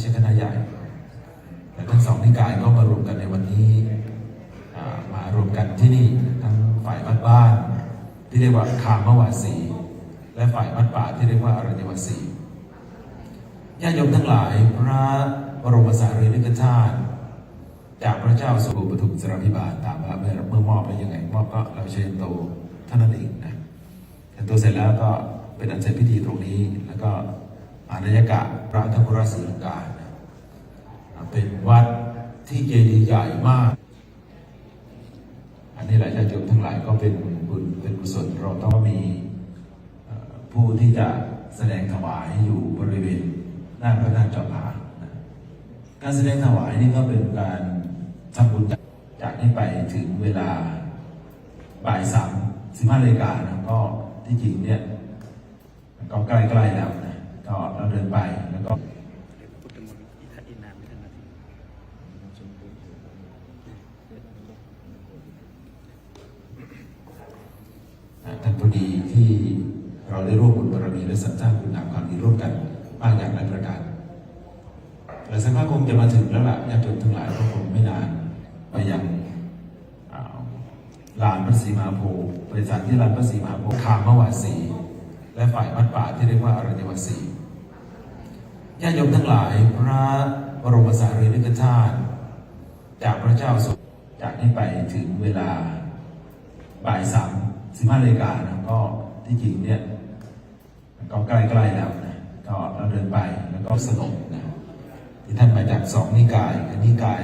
ใช่คณะใหญ่ แต่ทั้งสองนิกายก็มารวมกันในวันนี้มารวมกันที่นี่ทั้งฝ่ายวัดบ้าน ที่เรียกว่าคามวาสี และฝ่ายวัดป่าที่เรียกว่าอรัญวาสีญาติโยมทั้งหลายพระบรมสารีริกธาตุจากพระเจ้าสุโขปทุมสรพิบาลตามว่าเมื่อเมื่อมอบไปยังไงมอบก็เราเชิญโตท่านนั้นเองนะเชิญโตเสร็จแล้วก็เป็นอันเสร็จพิธีตรงนี้แล้วก็านยกะพระธรรมราชสีลกาเป็นวัดที่เจดีย์ใหญ่มาก อันนี้หลายญาติโยมทั้งหลายก็เป็นบุญเป็นกุศลเราต้องมีผู้ที่จะแสดงถวายอยู่บริเวณหน้าพระนาจอมผานะการแสดงถวายนี่ก็เป็นการทำบุญจากจากนี้ไปถึงเวลาบ่ายสามสิบห้านาฬิกานะก็ที่จริงเนี่ยก็ใกล้ๆแล้วนะ ก็เราเดินไปแล้วก็พุทธมนต์อิทัตินามท่านนาทีท่านพอดีที่เราได้ร่วมบุญบารมีและสรรสร้างคุณงามความดีร่วมกันมากอย่างหลายประการและสักพักคงจะมาถึงแล้วล่ะญาติโยมทั้งหลายก็คงไม่นานไปยังลานพระศรีมหาโพธิ์บริษัทที่ลานพระศรีมหาโพธิ์คามวาสี และฝ่ายวัดป่าที่เรียกว่าอรัญวสีญาติโยมทั้งหลายพระบรมสารีริกธาตุจากพระเจ้าสุจากนี้ไปถึงเวลาบ่ายสามสิบห้านาฬิกานะก็ที่จริงเนี่ยก็ใกล้ๆแล้วนะก็เราเดินไปแล้วก็สงบนะที่ท่านมาจากสองนิกายนิกาย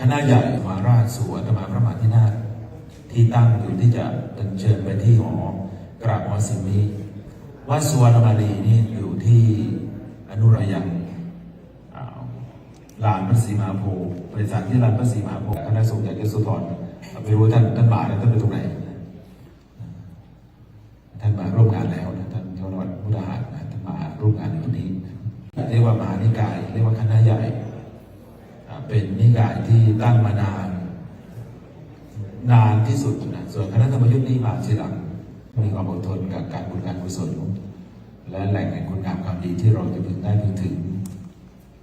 คณะใหญ่มหาราชสู่อัตมาพระมหาธินาที่ตั้งอยู่ที่จะอัญเชิญไปที่หอกราบหอสิมี วัดสุวรรณมารีนี่อยู่ที่อนุรายังลานพระศรีมหาโพธิ์บริษัทที่ลานพระศรีมหาโพธิ์คณะสงฆ์จากยโสธรไม่รู้ท่านท่านมาแล้วท่านไปตรงไหนท่านมาร่วมงานแล้วนะท่านเจ้าหน้าที่พุทธหารนะท่านมาร่วมงานในวันนี้เรียกว่ามหานิกายเรียกว่าคณะใหญ่เป็นนิกายที่ตั้งมานาน นานที่สุดนะส่วนคณะธรรมยุทธ์นี่มาทีหลัง มีความอดทนกับการบุญการกุศลและแหล่งแห่งคุณงามความดีที่เราจะพึงได้พึงถึง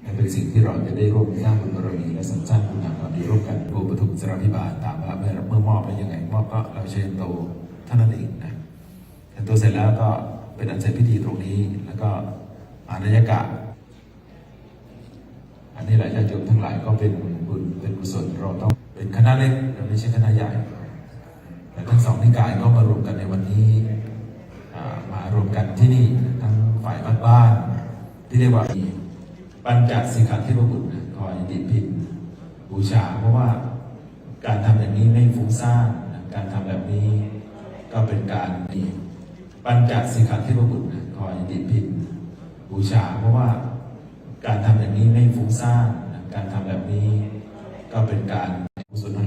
และเป็นสิ่งที่เราจะได้ร่วมสร้างบุญบารมีและสรรสร้างคุณงามความดีร่วมกันโดยปฐุมสรพิบาลตามว่าเมื่อเมื่อมอบไปยังไงมอบก็เราเชิญโตท่านั้นเองนะเชิญโตเสร็จแล้วก็เป็นอันเสร็จพิธีตรงนี้ แล้วก็อานยกะ อันนี้หลายญาติโยมทั้งหลายก็เป็นบุญเป็นกุศลเราต้องเป็นคณะเล็กเราไม่ใช่คณะใหญ่ แต่ทั้งสองนิกายก็มารวมกันในวันนี้มารวมกันที่นี่ทั้งฝ่ายวัดบ้าน ที่เรียกว่าปัญจสิกขาเทพบุตรคอยดิดพินบูชา เพราะว่าการทำแบบนี้ไม่ฟุ้งซ่านการทำแบบนี้ ก็เป็นการดีปัญจสิกขาเทพบุตรคอยดิดพินบูชา เพราะว่าการทำแบบนี้ไม่ฟุ้งซ่านการทำแบบนี้ ก็เป็นการ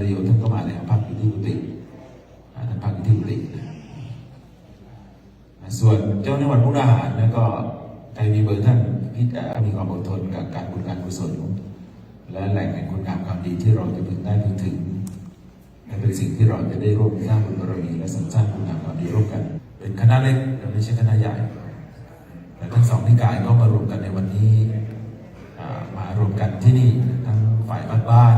โยท่านก็มาแล้วพักอยู่ที่กุฏิอ่าท่านพักอยู่ที่กุฏินะ ส่วนเจ้าในวันมุกดาหารนะก็ใครมีเบอร์ท่านพิจารณามีความอดทนกับการบุญการกุศลและแหล่งแห่งคุณงามความดีที่เราจะพึงได้พึงถึงเป็นสิ่งที่เราจะได้ร่วมสร้างบุญบารมีและสรรสร้างคุณงามความดีร่วมกัน เป็นคณะเล็กแต่ไม่ใช่คณะใหญ่แต่ทั้งสองนิกายก็มารวมกันในวันนี้มารวมกันที่นี่ทั้งฝ่ายบ้านบ้าน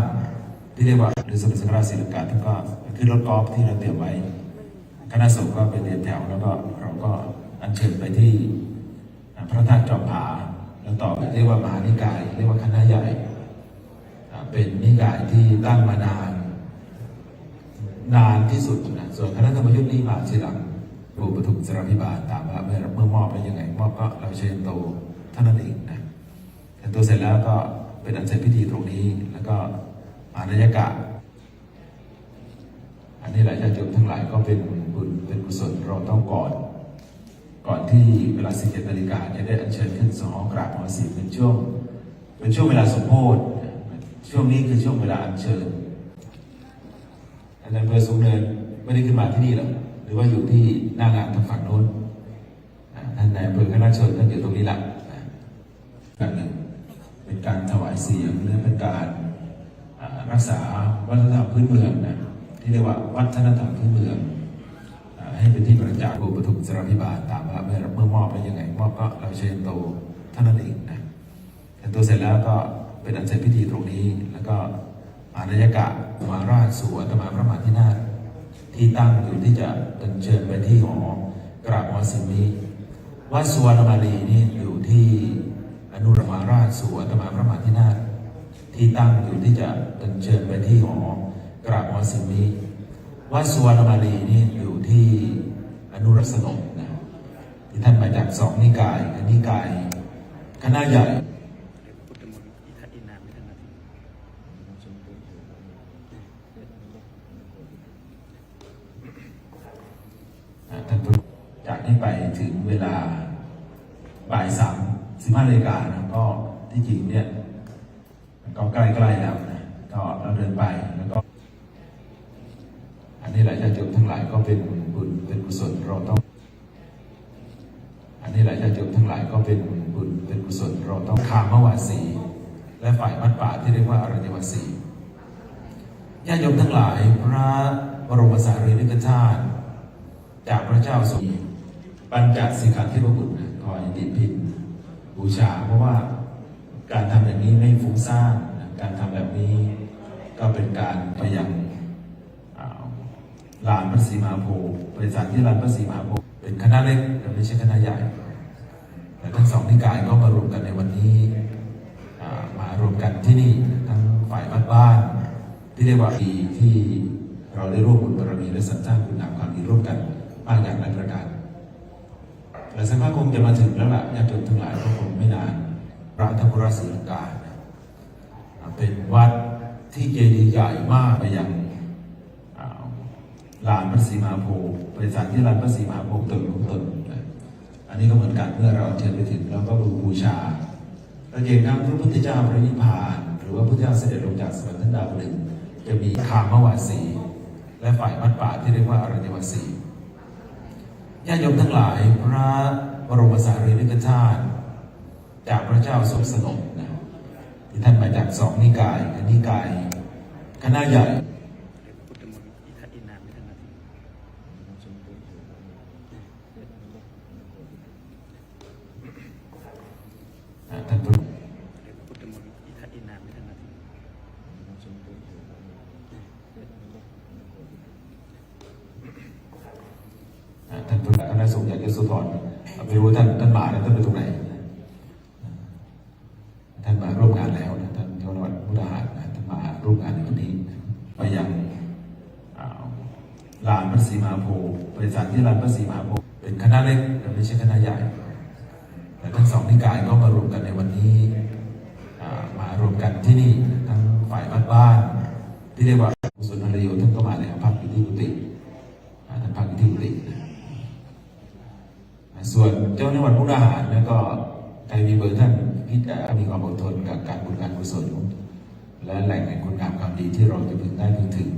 ที่เรียกว่าหรือสมเด็จสังฆราชศิริกาท่านก็ขึ้นรถกอล์ฟที่เราเตรียมไว้คณะสงฆ์ก็เป็นเรียนแถวแล้วก็ ก็อัญเชิญไปที่พระธาตุจอมผาแล้วต่อไปเรียกว่ามหานิกาย เรียกว่าคณะใหญ่ เป็นนิกายที่ตั้งมานาน นานที่สุดนะส่วนคณะธรรมยุทธ์นี่มาทีหลังปูปฐุมสรพิบาลตามว่าเมื่อเมื่อมอบไปยังไงมอบก็เราเชิญโตท่านนั้นเองนะเชิญโตเสร็จแล้วก็เป็นอันเสร็จพิธีตรงนี้ แล้วก็อานยกะอันนี้หลายญาติโยมทั้งหลายก็เป็นบุญเป็นกุศลเราต้องก่อน ก่อนที่เวลา 17นาฬิกาจะได้อัญเชิญขึ้นสหอกราบหอศิลป์เป็นช่วง เป็นช่วงเวลาสมโพธิช่วงนี้คือช่วงเวลาอัญเชิญอาจารย์เพอร์สูงเนินไม่ได้ขึ้นมาที่นี่หรอกหรือว่าอยู่ที่หน้างานทางฝั่งโน้นอ่าท่านนายอำเภอคณะเชิญท่านอยู่ตรงนี้หละอ่าการหนึ่งเป็นการถวายเสียงและเป็นการรักษาวัฒนธรรมพื้นเมืองนะที่เรียกว่าวัฒนธรรมพื้นเมือง ให้เป็นที่ประจักษ์บูปฐุมสรพิบาลตามว่าเมื่อเมื่อมอบไปยังไงมอบก็เราเชิญโตเท่านั้นเองนะเชิญโตตัวเสร็จแล้วก็เป็นอันเสร็จพิธีตรงนี้ แล้วก็มหานายกะมาราชสู่อัตมาพระมหาธินาถที่ตั้งอยู่ที่จะอัญเชิญไปที่หอกราบหอสิมีวัดสุวรรณมารีนี่อยู่ที่อนุรมหาราชสู่อัตมาพระมหาธินาถที่ตั้งอยู่ที่จะอัญเชิญไปที่หอกราบหอสิมี วัดสุวรรณมารีนี่อยู่ที่อนุรักษนมนะที่ท่านมาจากสองนิกายคือนิกายคณะใหญ่ท่านจากนี้ไปถึงเวลาบ่ายสามสิบห้านาฬิกานะก็ที่จริงเนี่ย ก็ใกล้ๆแล้วนะก็เราเดินไปแล้วก็ อันนี้หลายญาติโยม ทั้งหลายก็เป็นบุญเป็นกุศลเราต้อง อันนี้หลายญาติโยมทั้งหลายก็เป็นบุญเป็นกุศลเราต้องขามวาสี และฝ่ายวัดป่าที่เรียกว่าอรัญวาสีญาติโยมทั้งหลายพระบรมสารีริกธาตุจากพระเจ้าทรงปัญจสิกขาเทพบุตรคอยติดพินบูชาเพราะว่าการทำแบบนี้ไม่ฟุ้งซ่านการทำแบบนี้ ก็เป็นการไปยังอ่า ลานพระศรีมหาโพธิ์บริษัทที่ลานพระศรีมหาโพธิ์เป็นคณะเล็กแต่ไม่ใช่คณะใหญ่ แต่ทั้งสองนิกายก็มารวมกันในวันนี้มารวมกันที่นี่ทั้งฝ่ายบ้านบ้านที่เรียกว่าดีที่เราได้ร่วมบุญบารมีและสรรสร้างคุณงามความดีร่วมกันมากอย่างหลายประการและสักพักคงจะมาถึงแล้วล่ะญาติโยมทั้งหลายก็คงไม่นานพระธรรมราชสีลังกาเป็นวัดที่เจดีย์ใหญ่มากไปยังอ่า ลานพระศรีมหาโพธิ์บริษัทที่ลานพระศรีมหาโพธิ์ตึกของตึนอันนี้ก็เหมือนกันเมื่อเราเชิญไปถึงเราก็บูบูชาเราเห็นครับพระพุทธเจ้าพระนิพพาน หรือว่าพระพุทธเจ้าเสด็จลงจากสวรรค์ชั้นดาวดึงจะมีคามวาสี และฝ่ายวัดป่าที่เรียกว่าอรัญวาสีญาติโยมทั้งหลายพระบรมสารีริกธาตุจากพระเจ้าทรงสนมนะที่ท่านมาจากสองนิกายนิกายคณะใหญ่ พุทธมนต์อิทัตินามไม่ทันนาที อ่าท่านผู้ พุทธมนต์อิทัตินามไม่ทันนาที อ่าท่านผู้คณะ สงฆ์อยากจะสุธรไม่รู้ท่านท่านมาแล้วท่านไปตรงไหน ท่านมาร่วมงานแล้วนะท่านเจ้าหน้าที่มุทหารนะท่านมาร่วมงานในวันนี้ไปยังลานพระศรีมหาโพธิ์บริษัทที่ลานพระศรีมหาโพธิ์เป็นคณะเล็กแต่ไม่ใช่คณะใหญ่ แต่ทั้งสองนิกายก็มารวมกันในวันนี้มารวมกันที่นี่ทั้งฝ่ายบ้านบ้านๆที่เรียกว่ากุศลนรโยท่านก็มาแล้วพักอยู่ที่กุฏิอ่าท่านพักอยู่ที่กุฏิ ส่วนเจ้าหน้าที่วัดมุกดาหารแล้วก็ใครมีเบอร์ท่านพิจารณามีความอดทนกับการบุญการกุศลและแหล่งแห่งคุณงามความดีที่เราจะพึงได้พึงถึง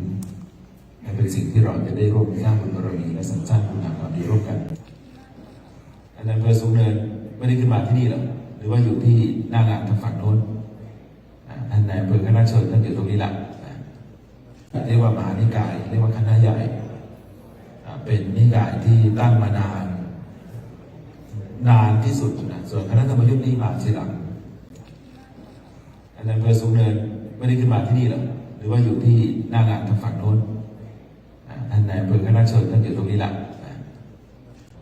และเป็นสิ่งที่เราจะได้ร่วมสร้างบุญบารมีและสรรสร้างคุณงามความดีร่วมกันอาจารย์อำเภอสูงเนินไม่ได้ขึ้นมาที่นี่หรอกหรือว่าอยู่ที่หน้างานทางฝั่งโน้นอ่าท่านนายอำเภอคณะเชิญท่านอยู่ตรงนี้แหละอ่เรียกว่ามหานิกาย เรียกว่าคณะใหญ่ เป็นนิกายที่ตั้งมานาน นานที่สุดนะส่วนคณะธรรมยุทธ์นี่มาทีหลังอาจารย์อำเภอสูงเนินไม่ได้ขึ้นมาที่นี่หรอกหรือว่าอยู่ที่หน้างานทางฝั่งโน้นอ่าท่านนายอำเภอคณะเชิญท่านอยู่ตรงนี้แหละ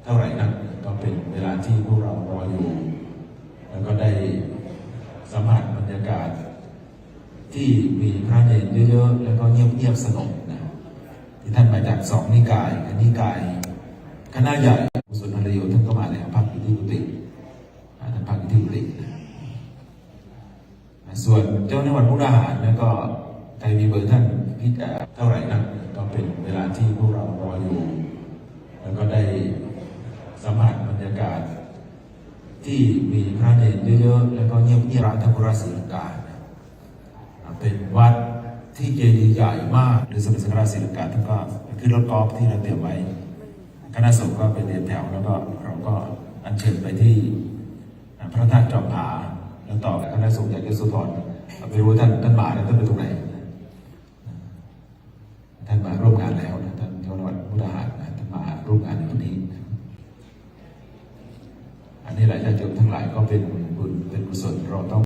เท่าไหร่นักก็เป็นเวลาที่พวกเรารออยู่ แล้วก็ได้สัมผัสบรรยากาศ ที่มีพระเนรเยอะๆแล้วก็เงียบๆสงบนะที่ท่านมาจากสองนิกายนิกายคณะใหญ่กุศลนรโยท่านก็มาแล้วพัก อยู่ที่กุฏิอ่าท่านพักอยู่ที่กุฏินะส่วนเจ้าหน้าที่วัดมุกดาหารแล้วก็ใครมีเบอร์ท่านพิจารเท่าไหร่นักก็เป็นเวลาที่พวกเรารออยู่ แล้วก็ได้สัมผัสบรรยากาศ ที่มีพระเนรเยอะๆแล้วก็เงียบเงียบธรรมราชสีลังกาเป็นวัดที่เจดีย์ใหญ่มากหรือสมเด็จสังฆราชสีลังกาท่านก็ขึ้นรถกอล์ฟที่เราเตรียมไว้คณะสงฆ์ก็ไปเรียนแถวแล้วก็เราก็ อัญเชิญไปที่พระธาตุจอมผาแล้วต่อคณะสงฆ์จากยโสธรไม่รู้ท่านท่านมาแล้วท่านไปตรงไหน